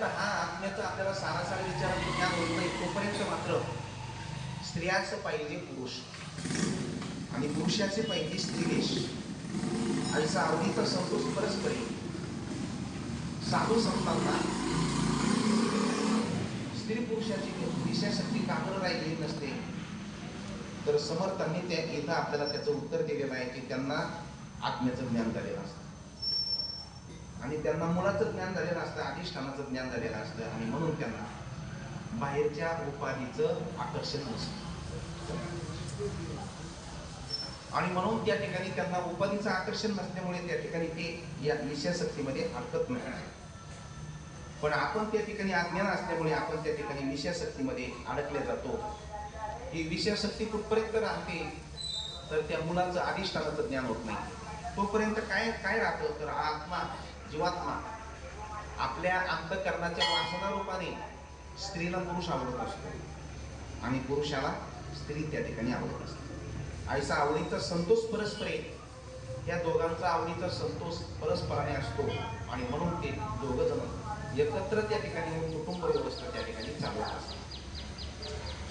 जोपर्यंत हा आत्म्याचा आपल्याला सारा विचार ज्ञान होत नाही तोपर्यंत मात्र स्त्रियाचं पाहिजे पुरुष. आणि पुरुषाचे पाहिजे स्त्रीवेश आणि आवडीचा संतोष परस्परी. साधू संतांना स्त्री पुरुषाची दिशाशक्ती काबर राहिलेली नसते. तर समर्थांनी त्या इथं आपल्याला त्याचं उत्तर दिलेलं आहे की त्यांना आत्म्याचं ज्ञान झालेलं असतं. आणि त्यांना मुलाचं ज्ञान झालेलं असतं अधिष्ठानाचं ज्ञान झालेलं असतं आणि म्हणून त्यांना बाहेरच्या उपाधीचं आकर्षण नसतं. आणि म्हणून त्या ठिकाणी त्यांना उपाधीचं आकर्षण नसल्यामुळे त्या ठिकाणी ते या विषयाशक्तीमध्ये अडकत नाही. पण आपण त्या ठिकाणी अज्ञान असल्यामुळे आपण त्या ठिकाणी विषयाशक्तीमध्ये अडकले जातो. ही विषयाशक्ती कुठपर्यंत राहते? तर त्या मुलाचं अधिष्ठानाचं ज्ञान होत नाही. तोपर्यंत काय काय राहतं? तर आत्मा. जीवात्मा आपल्या अंतकरणाच्या वासना रूपाने स्त्रीला पुरुष आवडत असतो. आणि पुरुषाला स्त्री त्या ठिकाणी आवडत असते. आईचा आवडीचा संतोष परस्परे. या दोघांचा आवडीचा संतोष परस्पराने असतो. आणि म्हणून ते दोघ जण एकत्र त्या ठिकाणी कुटुंब व्यवस्था त्या ठिकाणी चालवत असतात.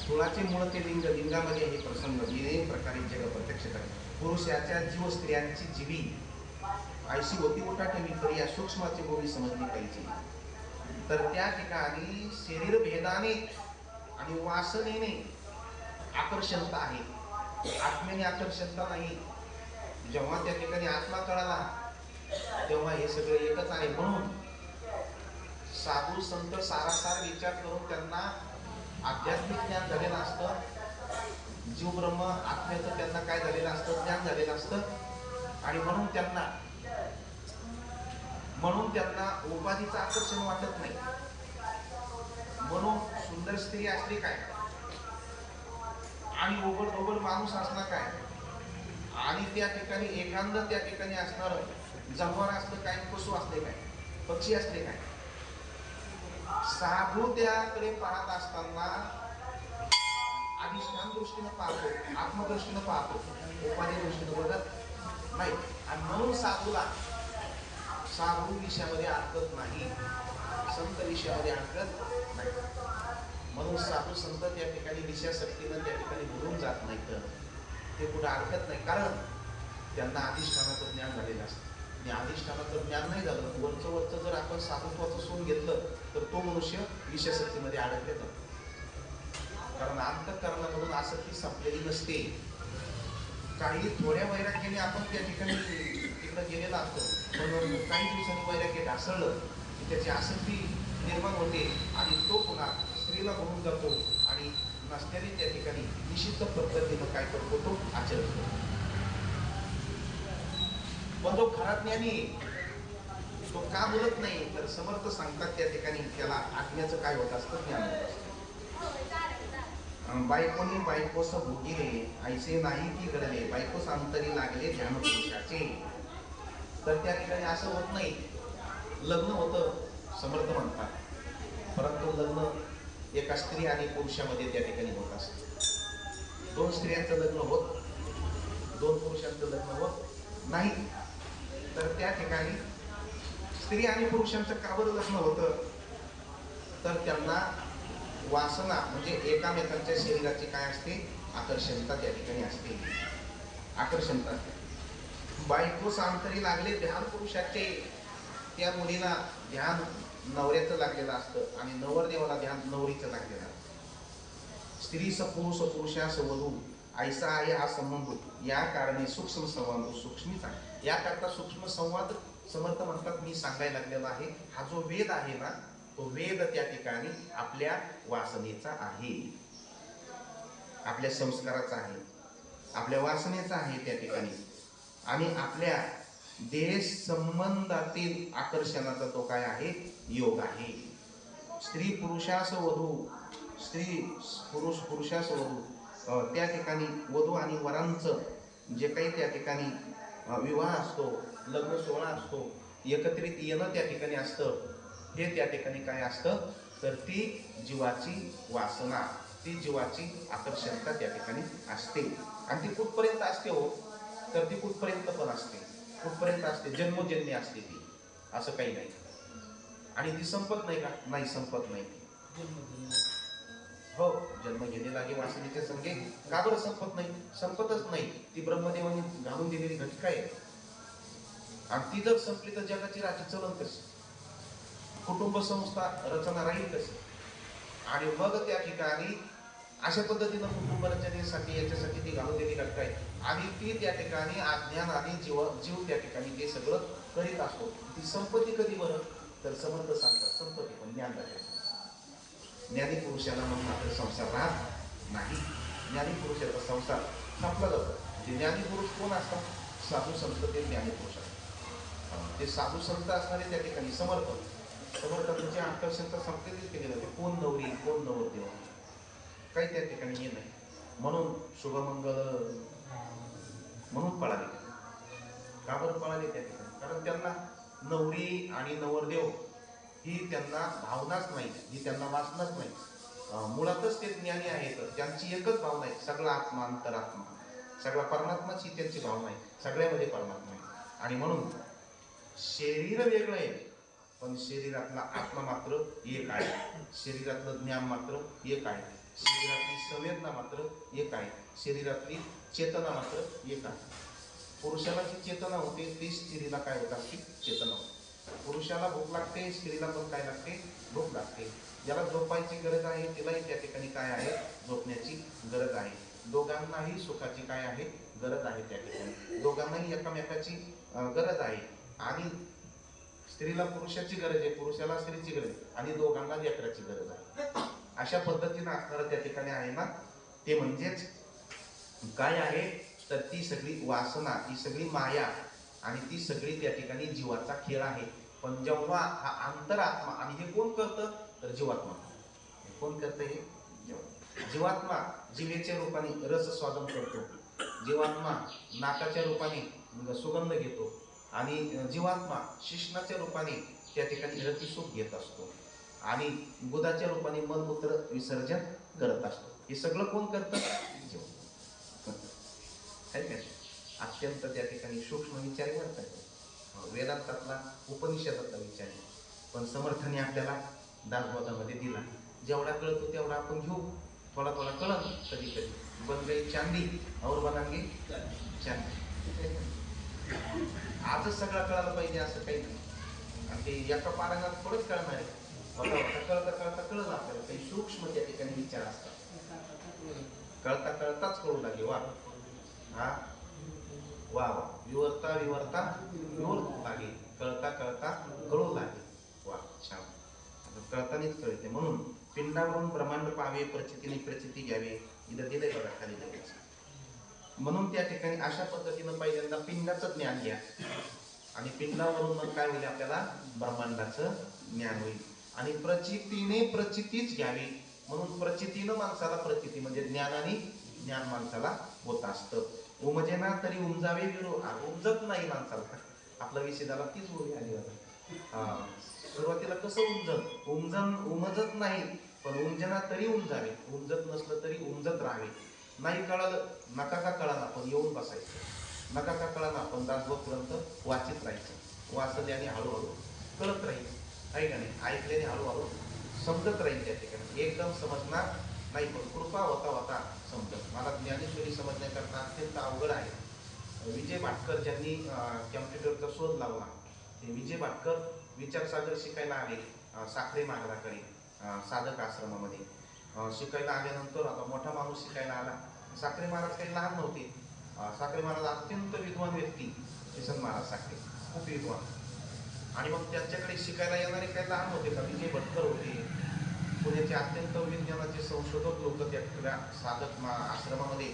सुळाचे मूळ ते लिंग लिंगामध्ये हे प्रसंग विविध प्रकारे जग प्रत्यक्ष करते पुरुषाच्या जीव स्त्रियांची जीवी. आयशी होती मोठा ठेवी तर या सूक्ष्माची गोडी समजली पाहिजे. तर त्या ठिकाणी शरीर भेदाने आणि वासनेने आकर्षणता आहे. आत्म्याने आकर्षणता नाही. जेव्हा त्या ठिकाणी आत्मा कळाला तेव्हा हे सगळं एकच आहे. म्हणून साधू संत सारासार विचार करून त्यांना आध्यात्मिक ज्ञान झालेलं असतं. जीव ब्रह्म आत्म्याचं त्यांना काय झालेलं असतं? ज्ञान झालेलं असतं. आणि म्हणून त्यांना म्हणून त्यांना उपाधीचं आकर्षण वाटत नाही. म्हणून सुंदर स्त्री असली काय? आणि ओबड ओबड माणूस असला काय? आणि त्या ठिकाणी एकांद त्या ठिकाणी असणार जनावर असलं काय पशु असले काय पक्षी असले काय? साधू त्याकडे पाहत असताना अधिष्ठान दृष्टीनं पाहतो आत्मदृष्टीनं पाहतो उपाधी दृष्टीनं बघत नाही. आणि म्हणून साधूला साधू विषयामध्ये अडकत नाही. संत विषयामध्ये अडकत नाही. म्हणून साधू संत त्या ठिकाणी विषयाशक्तीनं त्या ठिकाणी भरून जात नाही तर ते कुठं अडकत नाही. कारण त्यांना अधिष्ठानाचं ज्ञान झालेलं असतं. आणि अधिष्ठानाचं ज्ञान नाही झालं वरचं वरचं जर आपण साधुत्वाचं सोन घेतलं तर तो मनुष्य विषयाशक्तीमध्ये अडकले जातो. कारण अंतकरणामधून आसक्ती संपलेली नसते. काही थोड्या वैराग्याने आपण त्या ठिकाणी तिकडं गेलेला असतो. म्हणून काही दिवसांनी वैराग्य ढासळलं की त्याची आसक्ती निर्माण होते आणि तो पुन्हा स्त्रीला होऊन जातो आणि नसल्याने त्या ठिकाणी निश्चित पद्धतीनं काय करतो तो आचरण करतो. पण तो खरा ज्ञानी तो का बोलत नाही तर समर्थ सांगतात त्या ठिकाणी त्याला आत्म्याचं काय होत असतं ज्ञान होत असतं. बायकोनी बायकोस भुगिले ऐसे नाही की घडले बायकोस अंतरी लागले ध्यान पुरुषाचे तर त्या ठिकाणी असं होत नाही. लग्न होतं समर्थ म्हणतात. परंतु लग्न एका स्त्री आणि पुरुषामध्ये त्या ठिकाणी होत असत. दोन स्त्रियांचं लग्न होत दोन पुरुषांचं लग्न होत नाही. तर त्या ठिकाणी स्त्री आणि पुरुषांचं का बरं लग्न होतं. तर त्यांना वासना म्हणजे एकामेकांच्या शरीराची काय असते? आकर्षणता त्या ठिकाणी असते. आकर्षणता. बायको सांतरी लागले ध्यान पुरुषाचे त्या मुलीला ध्यान नवऱ्याचं लागलेलं असतं आणि नवरदेवाला ध्यान नवरीचं लागलेलं असतं. स्त्री सपुरुष पुरुषास वधू ऐसा आहे हा संबंध या कारणे सूक्ष्म संवाद सूक्ष्मीच आहे याकरता सूक्ष्म संवाद समर्थ म्हणतात मी सांगायला लागलेला आहे. हा जो वेद आहे ना तो वेद त्या ठिकाणी आपल्या वासनेचा आहे. आपल्या संस्काराचा आहे. आपल्या वासनेचा आहे त्या ठिकाणी. आणि आपल्या देश संबंधातील आकर्षणाचा तो काय आहे? योग आहे. स्त्री पुरुषास वधू. स्त्री पुरुष पुरुषास वधू. त्या ठिकाणी वधू आणि वरांचं जे काही त्या ठिकाणी विवाह असतो लग्न सोहळा असतो एकत्रित येणं त्या ठिकाणी असतं हे त्या ठिकाणी काय असतं? तर ती जीवाची वासना ती जीवाची आकर्षणता त्या ठिकाणी असते. आणि ती कुठपर्यंत असते हो? तर ती कुठपर्यंत पण असते. कुठपर्यंत असते? जन्मजन्य असते ती. असं काही नाही. आणि ती संपत नाही का? नाही संपत नाही. हो जन्म घेणे लागे वासनेच्या संगे. का बरं संपत नाही? संपतच नाही. ती ब्रह्मदेवाने घालून दिलेली घटका आहे. आणि ती जर संपली तर जगाची राजी चलन कशी? कुटुंब संस्था रचना राहील कशी? आणि मग त्या ठिकाणी अशा पद्धतीनं कुटुंब रचनेसाठी याच्यासाठी ती घालून दिलेली घटका आहे. आणि ती त्या ठिकाणी अज्ञान आणि जीव जीव त्या ठिकाणी ते सगळं करीत असतो. ती संपत्ती कधी बरं? तर समर्थ सांगतात. संपत्ती पण ज्ञान राहायचं ज्ञानी पुरुषाला मग मात्र संसार राहत नाही. ज्ञानी पुरुषाचा संसार संपला जातो. म्हणजे ज्ञानी पुरुष कोण असतात? साधू संत ते ज्ञानी पुरुष असतात. ते साधू संत असणारे त्या ठिकाणी समर्थ. समर्थांचे म्हणजे आकर्षणचा संकेत केले जाते. कोण नवरी कोण नवरदेव? काही त्या ठिकाणी हे नाही. म्हणून शुभमंगल म्हणून पळाले. का बरं पळाले त्या ठिकाणी? कारण त्यांना नवरी आणि नवरदेव ही त्यांना भावनाच नाही ही त्यांना वाचनाच नाही मुळातच ते ज्ञानी आहेत. त्यांची एकच भावना आहे सगळा आत्मा अंतरात्मा. सगळा परमात्माच ही त्यांची भावना आहे सगळ्यामध्ये परमात्मा आहे. आणि म्हणून शरीर वेगळं आहे पण शरीरातला आत्मा मात्र एक आहे. शरीरातलं ज्ञान मात्र एक आहे. शरीरातली संवेदना मात्र एक आहे. शरीरातली चेतना मात्र येत आहे पुरुषाला जी चेतना होते ती स्त्रीला काय होत असते? चेतना होते. पुरुषाला भूक लागते स्त्रीला पण काय लागते? भूक लागते. ज्याला झोपायची गरज आहे तिलाही त्या ठिकाणी काय आहे? झोपण्याची गरज आहे. दोघांनाही सुखाची काय आहे? गरज आहे त्या ठिकाणी. दोघांनाही एकामेकाची गरज आहे. आणि स्त्रीला पुरुषाची गरज आहे पुरुषाला स्त्रीची गरज आहे. आणि दोघांना लेकराची गरज आहे. अशा पद्धतीनं असणारं त्या ठिकाणी आहे ना ते म्हणजेच काय आहे? तर ती सगळी वासना ती सगळी माया आणि ती सगळी त्या ठिकाणी जीवाचा खेळ आहे. पण जेव्हा हा अंतरात्मा आणि हे कोण करतं? तर जीवात्मा. कोण करतं हे? जीवात्मा. जीवात्मा जीवेच्या रूपाने रस स्वादन करतो. जीवात्मा नाकाच्या रूपाने सुगंध घेतो. आणि जीवात्मा शिष्णाच्या रूपाने त्या ठिकाणी रतिसुख घेत असतो. आणि बुधाच्या रूपाने मलमूत्र विसर्जन करत असतो. हे सगळं कोण करतं? आहे का? अत्यंत त्या ठिकाणी सूक्ष्म विचार करतात हो, वेदांतातला उपनिषदातला विचार आहे. पण समर्थाने आपल्याला दासबोधामध्ये दिला. जेवढा कळतो तेवढा आपण घेऊ. थोडा थोडा कळत कधी कधी. बन गई चांदी और बनांगे चांदी. आजच सगळं कळायला पाहिजे असं काही नाही. आणि ते एका पारंगात थोडंच कळणार आहे. कळता कळता कळलं आपल्याला. काही सूक्ष्म त्या ठिकाणी विचार असतात. कळता कळताच कळू लागे वा हा? वा वा. विवर्ता विवर्ता विवर्त लागे. कळता कळता कळू लागे. वा छान. कळतानीच कळते. म्हणून पिंडावरून ब्रह्मांड पाहावे प्रचितीने प्रचिती घ्यावे. इथं दिलंय बघा खाली म्हणून त्या ठिकाणी अशा पद्धतीनं पहिल्यांदा पिंडाचं ज्ञान घ्या. आणि पिंडावरून मग काय होईल आपल्याला? ब्रह्मांडाचं ज्ञान होईल. आणि प्रचितीने प्रचितीच घ्यावी. म्हणून प्रचितीनं माणसाला प्रचिती म्हणजे ज्ञान आणि ज्ञान माणसाला होत असतं. उमजेना तरी उमजावे विरो उमजत नाही माणसाला. आपला विषय झाला तीच ओळी आली आता. हा. सुरुवातीला कसं उमजत? उमजन उमजत नाही पण उमजना तरी उमजावे. उमजत नसलं तरी उमजत राहावे. नाही कळालं नका का कळाला पण येऊन बसायचं. नका का कळाला पण दासबोधपर्यंत वाचित राहायचं. वाचल्याने हळूहळू कळत राहील आहे का नाही? ऐकल्याने हळूहळू समजत राहील त्या ठिकाणी. एकदम समजणार नाही पण कृपा होता होता समजत. मला ज्ञानेश्वरी समजण्याकरता अत्यंत अवघड आहे. विजय भाटकर ज्यांनी कॅम्प्युटरचा शोध लावला ते विजय भाटकर विचारसागर शिकायला आले साखरे महाराजाकडे साधक आश्रमामध्ये. शिकायला आल्यानंतर आता मोठा माणूस शिकायला आला. साखरे महाराज काही लहान नव्हते. साखरे महाराज अत्यंत विद्वान व्यक्ती किसन महाराज साखरे. खूप विद्वान. आणि मग त्यांच्याकडे शिकायला येणारे काही लहान होते का? विजय भटकर होते. पुण्याचे अत्यंत विज्ञानाचे संशोधक लोक त्या साधक मा- आश्रमामध्ये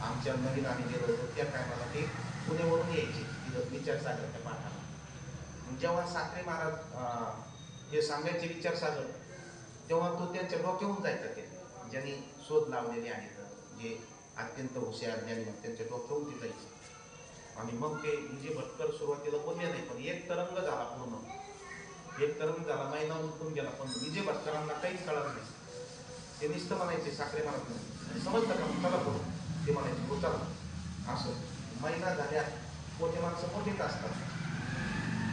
आमच्या नवीन आलेले होते त्या टायमाला ते पुण्यावरून यायचे तिथं विचारसागरच्या पाठाला. जेव्हा साखरे महाराज हे सांगायचे विचारसागर तेव्हा तो त्यांच्या डोक्याहून जायचा ते. ज्यांनी शोध लावलेले आहेत जे अत्यंत हुशार ज्ञानी मग त्यांच्या डोक्याहून ते जायचे. आणि मग ते विजय भटकर सुरुवातीला बोलले नाही पण एक तरंग झाला पूर्ण. एक तरंग झाला महिना उठून गेला पण विजय भटकरांना काहीच कळत नाही. ते निस्त म्हणायचे साखरे म्हणत नाही. समजलं का चला ते म्हणायचे हो चला. असं. महिना झाल्यात. मोठे माणसं मोठेच असतात.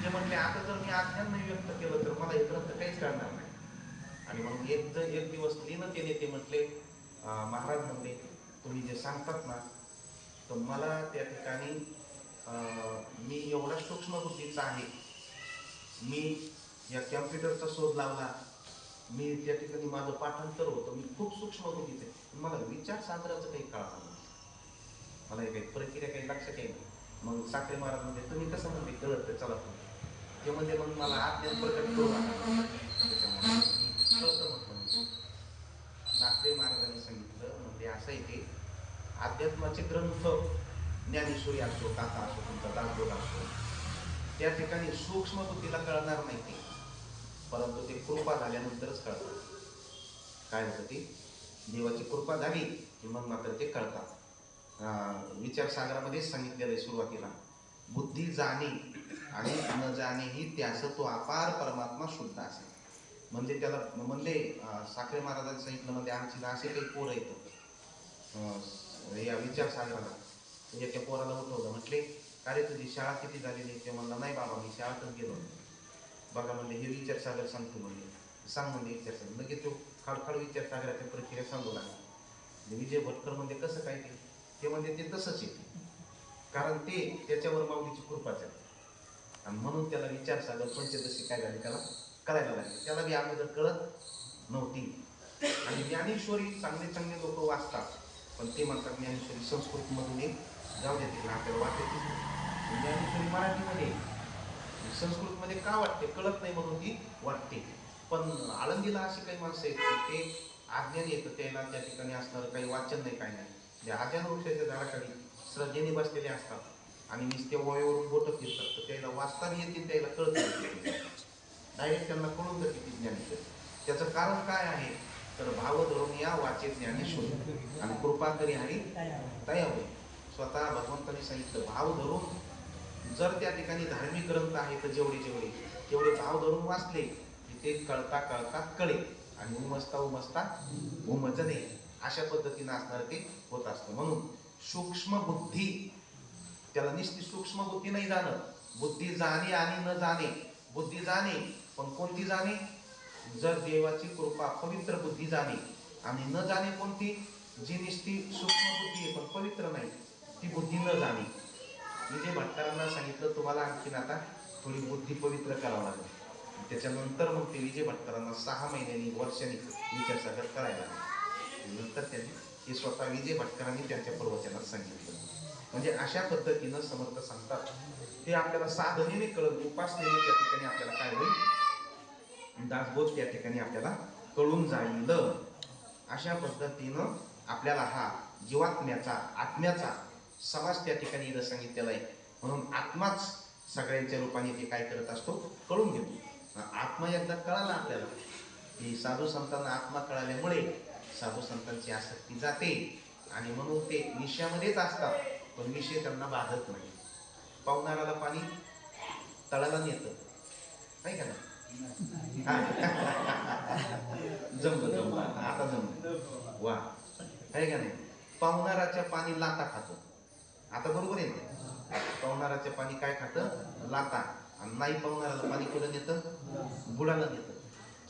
ते म्हटले आता जर मी आज्ञा नाही व्यक्त केलं तर मला हे ग्रंथ काहीच कळणार नाही. आणि म्हणून एक ज- एक दिवस लीनतेने ते म्हटले महाराज म्हणले तुम्ही जे सांगतात ना तर मला त्या ठिकाणी मी एवढा सूक्ष्मबुद्धीचा आहे. मी या कॅम्प्युटरचा शोध लावला मी त्या ठिकाणी माझं पाठांतर होतं. मी खूप सूक्ष्म बघितले. मला विचार सागराचं काही कळणार नाही. मला हे काही प्रक्रिया काही लक्षात येईल मग साखरे महाराज म्हणजे तुम्ही कसं म्हणजे कळत चला तुम्ही ते म्हणजे मग मला आज्ञान प्रकट करू मी कळतं म्हटलं साखरे महाराजांनी सांगितलं म्हणजे असं आहे की अध्यात्माचे ग्रंथ ज्ञानेश्वरी असो काका असो तुमचा दासबोध असो त्या ठिकाणी सूक्ष्म बुद्धीला कळणार नाही ते. परंतु ते कृपा झाल्यानंतरच कळतात काय होतं ते? देवाची कृपा झाली की मग मात्र ते कळतात. विचारसागरामध्येच सांगितलेलं आहे सुरुवातीला बुद्धी जाणे आणि न जाणे ही त्याचं तो अपार परमात्मा शुद्ध असे म्हणजे त्याला म्हणजे साखरे महाराजांनी सांगितलं म्हणजे आमची ना असे काही पोरं येतं या विचारसागराला. म्हणजे त्या पोराला उठवलं. म्हटले का रे तुझी शाळा किती झालेली ते म्हणलं नाही बाबा मी शाळेतच गेलो बघा म्हणले हे विचारसागर सांगतो म्हणले. सांग म्हणजे विचारसागर लगेच तो खाडखाड विचारसागराच्या प्रक्रिया सांगू लागला. विजय भटकर म्हणजे कसं काय ते? ते म्हणजे ते तसंच आहे. कारण ते त्याच्यावर माऊलीची कृपाच आहे. आणि म्हणून त्याला विचारसागर पंचदशी काय झाली त्याला करायला लागले. त्याला बी अगोदर कळत नव्हती. आणि ज्ञानेश्वरी चांगले चांगले लोक वाचतात. पण ते म्हणतात ज्ञानेश्वरी संस्कृतमधून एक जाऊ द्या तिकडे आपल्याला वाचायची ज्ञानेश्वरी मराठीमध्ये संस्कृतमध्ये का वाटते? कळत नाही म्हणून ती वाटते. पण आळंदीला अशी काही माणसं आहेत की ते आज्ञान येतं त्याला त्या ठिकाणी असणारं काही वाचन नाही काय नाही. जे आज्ञान वृक्षाच्या झाडाखाली श्रद्धेने बसलेले असतात आणि नुसते वयावरून बोटं फिरतात तर त्याला वाचताना येतील त्याला कळत नाही डायरेक्ट त्यांना कळून जाते ती ज्ञानेश्वरी त्याचं कारण काय आहे? तर भाव धरून या वाचे ज्ञानेश्वर आणि कृपा करी हरी तयावे होईल स्वतः भगवंतांनी सांगितलं भाव धरून जर त्या ठिकाणी धार्मिक ग्रंथ आहेत जेवढे जेवढे तेवढे भाव धरून वाचले की ते कळता कळता कळे आणि उमजता उमजता उमजणे. अशा पद्धतीनं असणार ते होत असतं. म्हणून सूक्ष्म बुद्धी त्याला निश्चित सूक्ष्म बुद्धी नाही जाणं. बुद्धी जाणे आणि न जाणे. बुद्धी जाणे पण कोणती जाणे? जर देवाची कृपा पवित्र बुद्धी जाणे. आणि न जाणे कोणती? जी निष्ठी सूक्ष्म बुद्धी आहे पण पवित्र नाही ती बुद्धी न जाणे. विजय भटकरांना सांगितलं तुम्हाला आणखीन आता थोडी बुद्धी पवित्र करावं लागेल. त्याच्यानंतर मग ते विजय भटकरांना सहा महिन्यांनी वर्षांनी विचारसागर करायला नंतर त्यांनी हे स्वतः विजय भटकरांनी त्यांच्या प्रवचनात सांगितलं. म्हणजे अशा पद्धतीनं समर्थ सांगतात. ते आपल्याला साधनेने कळत उपासनेने त्या ठिकाणी आपल्याला काय होईल? दासबोध त्या ठिकाणी आपल्याला कळून जाईल. अशा पद्धतीनं आपल्याला हा जीवात्म्याचा आत्म्याचा समाज त्या ठिकाणी इथं सांगितलेला आहे. म्हणून आत्माच सगळ्यांच्या रूपाने ते काय करत असतो कळून घेतो. आत्मा एकदा कळाला आपल्याला. की साधू संतांना आत्मा कळाल्यामुळे साधू संतांची आसक्ती जाते. आणि म्हणून ते विषयामध्येच असतात पण विषय त्यांना बाधत नाही. पावणाराला पाणी तळाला नेतं. नाही का ना जमलं जमलं. आता जमलं. वा. आहे का नाही? पावणाराच्या पाणी लाता खातो. आता बरोबर आहे. ना पावणाराच्या पाणी काय खातं? लाता. आणि नाही पवनाराला पाणी कुठं नेतं बुडाला नेतं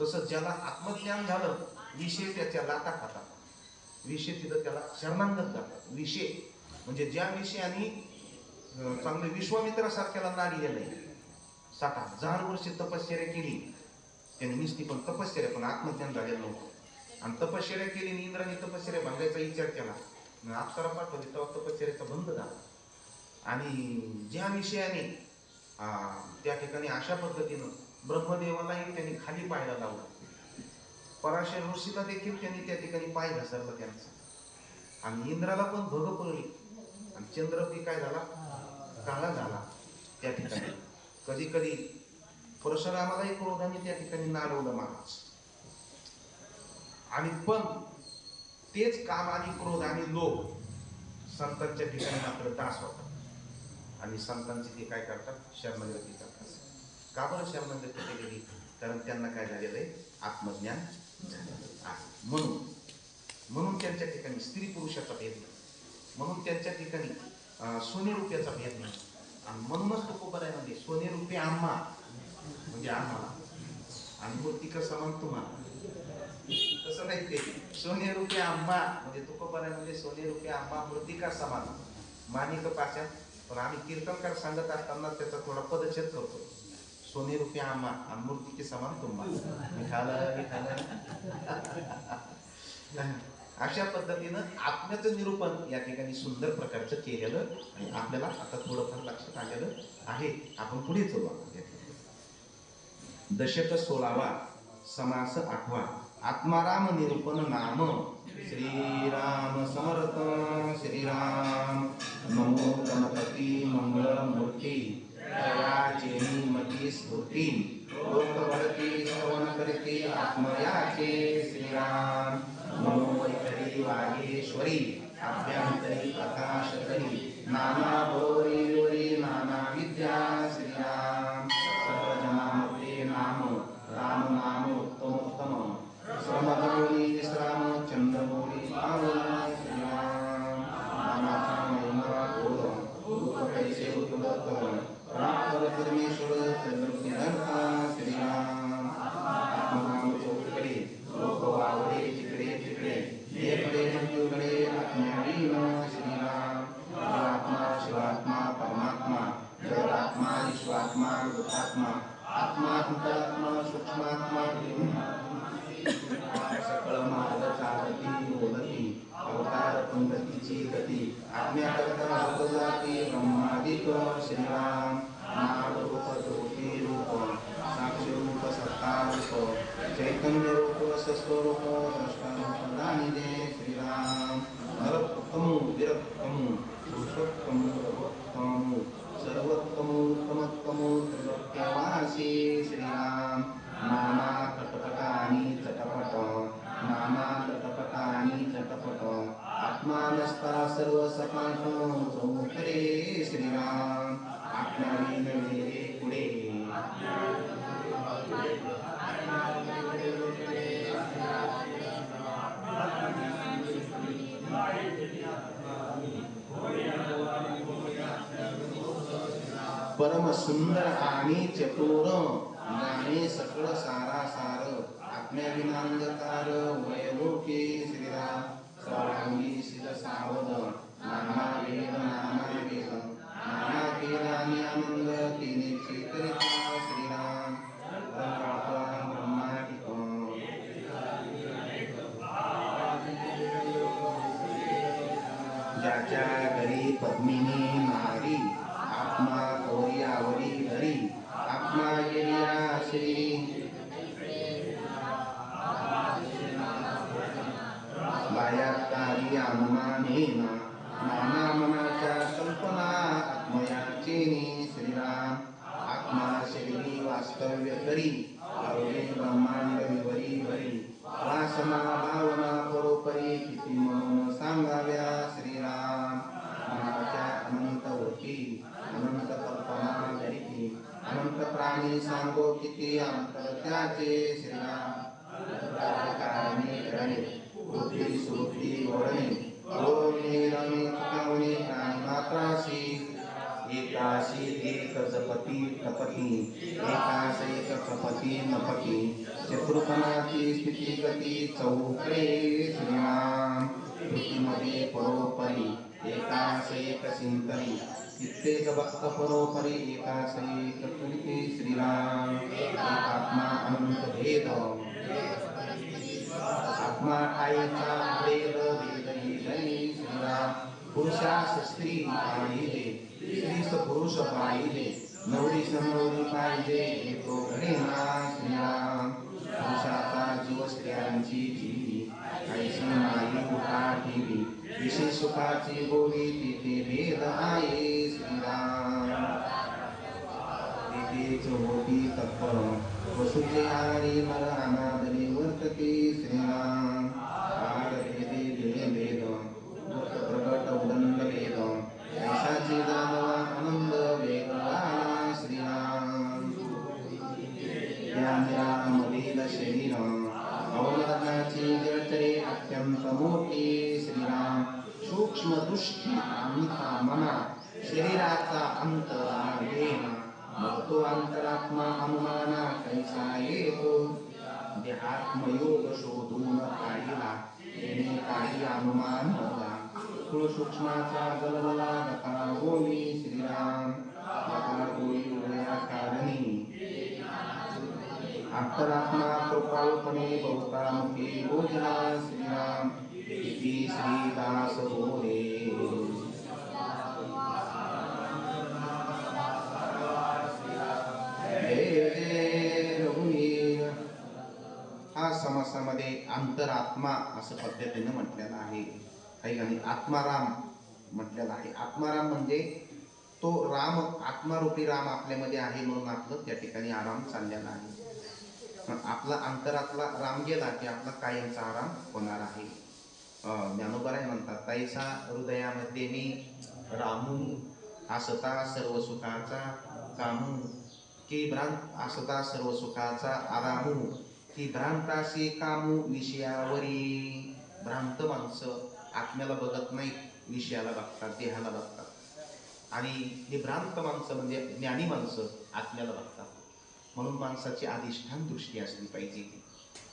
तसं ज्याला आत्मज्ञान झालं विषय त्याच्या लाता खातात. विषय तिथं त्याला शरणांगत करतात. विषय म्हणजे ज्या विषयाने चांगले विश्वामित्रासारख्याला नाडी आहे सात हजार वर्षे तपश्चर्या केली. त्याने नुसती पण तपश्चर्या पण आत्मज्ञान झालेलं नव्हतं. आणि तपश्चर्या केली आणि इंद्राने तपश्चर्या भंगायचा विचार केला. आणि अप्सरा पाठवली तेव्हा तपश्चर्याचा बंद झाला. आणि ज्या विषयाने त्या ठिकाणी अशा पद्धतीनं ब्रह्मदेवालाही त्यांनी खाली पाहायला लावलं. पराशर ऋषीला देखील त्यांनी त्या ठिकाणी पाय घसरला त्यांचा. आणि इंद्राला पण भग पडली. आणि चंद्रपी काय झाला? काळा झाला त्या ठिकाणी. कधी कधी परशुरामालाही क्रोधाने त्या ठिकाणी नारवलं महाराज. आणि पण तेच काम आणि क्रोध आणि लोभ संतांच्या ठिकाणी मात्र दास होतात आणि संतांची ते काय करतात? शरणागती करतात. का बरं शरणागती केलेली? कारण त्यांना काय झालेलं आहे? आत्मज्ञान झालेलं आहे. म्हणून म्हणून त्यांच्या ठिकाणी स्त्री पुरुषाचा भेद नाही. म्हणून त्यांच्या ठिकाणी सोने रुपयाचा भेद नाही. आणि म्हणूनच तुकोबरामध्ये म्हणजे सोने रुपये आम्हा. म्हणजे आम्हाला आणि मूर्तिका समान तुम्हाला तसं नाही ते. सोने रुपये आंबा म्हणजे तुकोबरामध्ये म्हणजे सोने रुपये आंबा मृतिका समान. मानिक पाच्या पण आम्ही कीर्तनकार सांगत असताना त्याचा थोडा पदच्छेद करतो. सोने रुपये आंबा आणि मूर्तिके समान तुम्हा. विठाल विठाल अशा पद्धतीनं आत्म्याचं निरूपण या ठिकाणी सुंदर प्रकारचं केलेलं आणि आपल्याला आता थोडंफार लक्षात आलेलं आहे. आपण पुढे जाऊ आता दशक सोळावा. समास आठवा. आत्माराम निरूपण नाम. श्रीराम समर्थ श्रीराम. नमो गणपती मंगळ मूर्ती जयाचे मती स्तुती. लोकभरती श्रवण करते आत्मयाचे श्रीराम. नमो वैखरी वागेश्वरी. अभ्यंतरी प्रकाश करी नाना बोरी परम सुंदर आणि चतुर ज्ञाने सकळ सारा सार आज्ञा विनांगकार वास्तव्य करी. अवघे ब्रह्मांड विवरी भरी. वासना भावना परोपरी किती म्हणून सांगाव्या श्रीराम. मनाच्या अनंत होती. अनंत कल्पना करीती अनंत प्राणी सांगो किती अंतर त्याचे श्रीराम. कारणे करणे बुद्धी सुबुद्धी वळणे ओरणे रमे चुकवणे प्राणी मात्राशी. एकाशी जपती टपती एकास एक प्रपती नपती चतुर्पणाची स्थिती गती चौकडे श्रीराम कृतीमध्ये परोपरी एकास एक चिंतनी कित्येक भक्त परोपरी एकास एक कृती श्रीराम एक आत्मा अनंत भेद. आत्मा ठाईचा वेद वेद श्रीराम. पुरुषास स्त्री पुरुष पाहिजे नवरीस नवरी पाहिजे येतो घडेना श्रीराम पुरुषाचा जीव स्त्रियांची जीवी ऐशी माई उठा ठेवी विशेष सुखाची गोडी तिथे भेद आहे श्रीराम तेथेच होती तत्पर वसुचे हारी नर अनादरी वर्तते श्रीराम। देहात्मयोग शोधून काढिला येणे काही अनुमान होला स्थूळ सूक्ष्माचा गलबला गता होई श्रीराम। गता होई उभया कारणी अंतरात्मा कृपाळपणे बहुतामुखी श्रीराम। इति श्रीदास बोले शास्त्रामध्ये अंतरात्मा असं पद्धतीनं म्हटलेलं आहे. काही ठिकाणी आत्माराम म्हटलेलं आहे. आत्माराम म्हणजे तो राम आत्मारूपी राम आपल्यामध्ये आहे म्हणून आपलं त्या ठिकाणी आराम चाललेला आहे. पण आपला अंतरातला राम गेला की आपला कायमचा आराम होणार आहे. ज्ञानोबराय म्हणतात तैसा हृदयामध्ये मी रामू असता सर्व सुखाचा कामू की भ्रांत असता सर्व सुखाचा आरामू की भ्रांताशी कामू विषयावरी. भ्रांत माणसं आत्म्याला बघत नाहीत विषयाला बघतात देहाला बघतात. आणि हे भ्रांत माणसं म्हणजे ज्ञानी माणसं आत्म्याला बघतात. म्हणून माणसाची अधिष्ठान दृष्टी असली पाहिजे.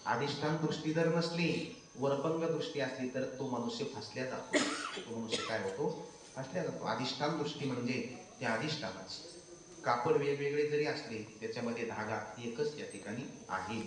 अधिष्ठान दृष्टी जर नसली वरपंग दृष्टी असली तर तो मनुष्य फसल्या जातो. तो मनुष्य काय होतो? फसल्या जातो. अधिष्ठान दृष्टी म्हणजे त्या अधिष्ठानाची. कापड वेगवेगळे जरी असले त्याच्यामध्ये धागा एकच त्या ठिकाणी आहे.